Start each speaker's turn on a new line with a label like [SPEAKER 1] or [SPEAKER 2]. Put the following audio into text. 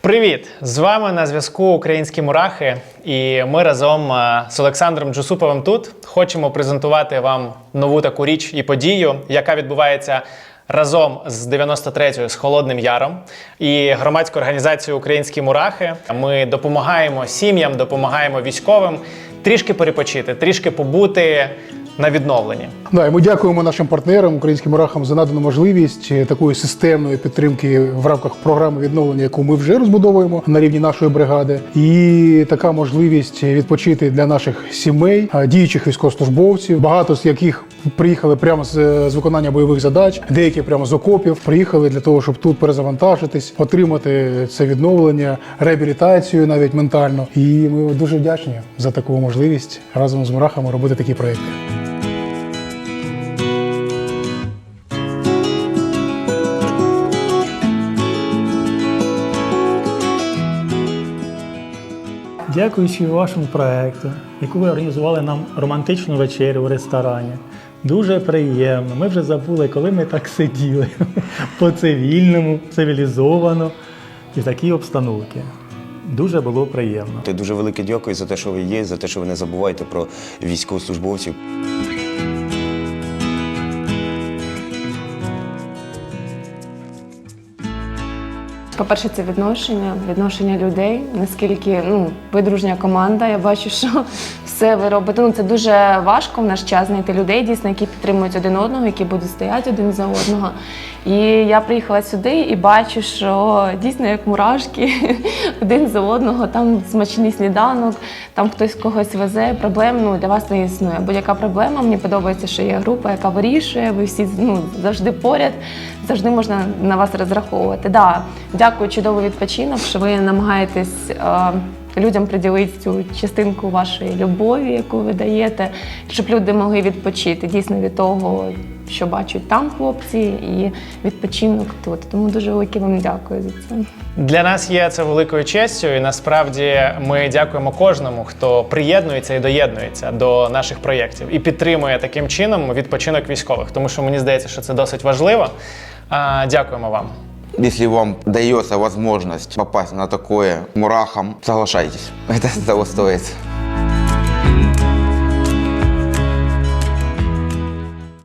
[SPEAKER 1] Привіт! З вами на зв'язку Українські мурахи, і ми разом е, з Олександром Джусуповим тут хочемо презентувати вам нову таку річ і подію, яка відбувається разом з 93-ю з Холодним Яром і громадською організацією Українські мурахи. Ми допомагаємо сім'ям, допомагаємо військовим трішки перепочити, трішки побути на відновленні.
[SPEAKER 2] Да, і ми дякуємо нашим партнерам, українським рахам, за надану можливість е, такої системної підтримки в рамках програми відновлення, яку ми вже розбудовуємо на рівні нашої бригади. І така можливість відпочити для наших сімей, е, діючих військовослужбовців, багато з яких приїхали прямо з, з виконання бойових задач, деякі прямо з окопів приїхали для того, щоб тут перезавантажитись, отримати це відновлення, реабілітацію навіть ментально. І ми дуже вдячні за таку можливість разом з мурахами робити такі проекти.
[SPEAKER 3] Дякуючи вашому проекту, яку ви організували нам романтичну вечерю в ресторані. Дуже приємно. Ми вже забули, коли ми так сиділи по-цивільному, цивілізовано і в такій обстановці. Дуже було приємно.
[SPEAKER 4] Ти дуже велике дякую за те, що ви є, за те, що ви не забуваєте про військовослужбовців.
[SPEAKER 5] По-перше, це відношення, відношення людей. Наскільки ну, ви дружня команда, я бачу, що все ви робите. Ну, це дуже важко в наш час знайти людей, дійсно, які підтримують один одного, які будуть стояти один за одного. І я приїхала сюди і бачу, що дійсно як мурашки один за одного, там смачний сніданок, там хтось когось везе. Проблем ну, для вас не існує. Будь-яка проблема, мені подобається, що є група, яка вирішує, ви всі ну, завжди поряд, завжди можна на вас розраховувати. Да, дякую, чудовий відпочинок, що ви намагаєтесь. е, Людям приділити цю частинку вашої любові, яку ви даєте, щоб люди могли відпочити дійсно від того, що бачать там хлопці, і відпочинок тут. Тому дуже велике вам дякую за це.
[SPEAKER 1] Для нас є це великою честю, і насправді ми дякуємо кожному, хто приєднується і доєднується до наших проєктів і підтримує таким чином відпочинок військових, тому що мені здається, що це досить важливо. А, Дякуємо вам.
[SPEAKER 6] Если вам дается возможность попасть на такое мурахом, соглашайтесь. Это того стоит.